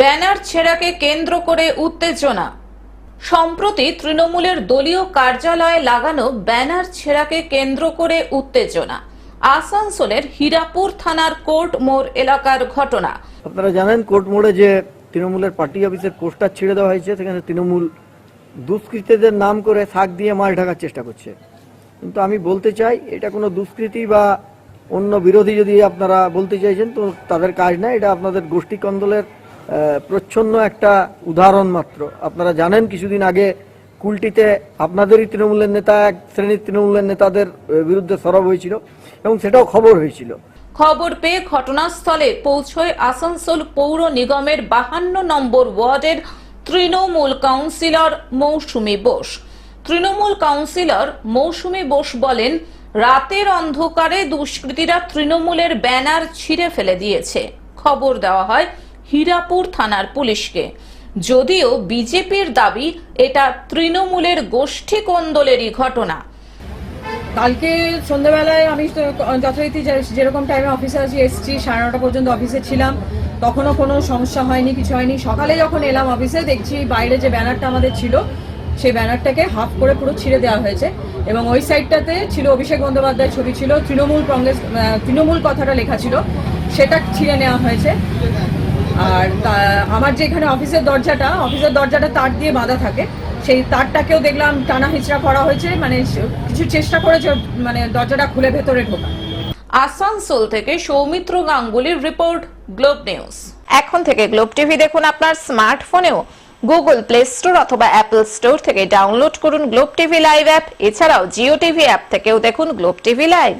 Banner ছেঁড়াকে কেন্দ্র করে উত্তেজনা। সম্প্রতি তৃণমূলের দলীয় কার্যালয়ে লাগানো ব্যানার ছেঁড়াকে কেন্দ্র করে উত্তেজনা। আসানসোলের হীরাপুর থানার কোর্ট মোড় এলাকার ঘটনা। আপনারা জানেন, কোর্ট মোড়ে যে তৃণমূলের পার্টি অফিসের পোস্টার ছেড়ে দেওয়া হয়েছে, সেখানে তৃণমূল দুষ্কৃতীদের নাম করে শাক দিয়ে মাল ঢাকার চেষ্টা করছে। কিন্তু আমি বলতে চাই, এটা কোনো দুষ্কৃতি বা অন্য বিরোধী যদি আপনারা বলতে চাইছেন, তো তাদের কাজ না এটা আপনাদের গোষ্ঠী কন্দলের প্রচ্ছন্ন একটা উদাহরণ মাত্র। আপনারা জানেন কিছুদিন আগে কুলটিতে আপনাদেরই তৃণমূলের নেতা, এক শ্রেণির তৃণমূলের নেতাদের বিরুদ্ধে সরব হয়েছিল এবং সেটাও খবর হয়েছিল। খবর পেয়ে ঘটনাস্থলে পৌঁছয় আসানসোল পৌর নিগমের বাহান্ন নম্বর ওয়ার্ডের তৃণমূল কাউন্সিলর মৌসুমী বোস। তৃণমূল কাউন্সিলর মৌসুমী বোস বলেন, রাতের অন্ধকারে দুষ্কৃতীরা তৃণমূলের ব্যানার ছিঁড়ে ফেলে দিয়েছে। খবর দেওয়া হয় হীরাপুর থানার পুলিশকে। যদিও বিজেপির দাবি, এটা তৃণমূলের গোষ্ঠী কোন্দলেরই ঘটনা। কালকে সন্ধ্যাবেলায় আমি যথারীতি যেরকম টাইমে অফিসে আছি, এসেছি, সাড়ে নটা পর্যন্ত অফিসে ছিলাম। তখনও কোনো সমস্যা হয়নি, কিছু হয়নি। সকালে যখন এলাম অফিসে দেখছি বাইরে যে ব্যানারটা আমাদের ছিল, সেই ব্যানারটাকে হাফ করে পুরো ছিঁড়ে দেওয়া হয়েছে। এবং ওই সাইডটাতে ছিল অভিষেক বন্দ্যোপাধ্যায়ের ছবি ছিল, তৃণমূল কংগ্রেস তৃণমূল কথাটা লেখা ছিল, সেটা ছিঁড়ে নেওয়া হয়েছে। আর আমার যে এখানে অফিসের দরজাটা অফিসের দরজাটা তার দিয়ে বাঁধা থাকে। সেই তারটাকেও দেখলাম টানা হিচড়া করা হয়েছে মানে কিছু চেষ্টা করেছে মানে দরজাটা খুলে ভেতরে ঢোকা। আসানসোল থেকে সৌমিত্র গাঙ্গুলির রিপোর্ট গ্লোব নিউজ। এখন থেকে গ্লোব টিভি দেখুন আপনার স্মার্টফোনেও। গুগল প্লে স্টোর অথবা অ্যাপল স্টোর থেকে ডাউনলোড করুন গ্লোব টিভি লাইভ অ্যাপ। এছাড়াও জিও টিভি অ্যাপ থেকেও দেখুন গ্লোব টিভি লাইভ।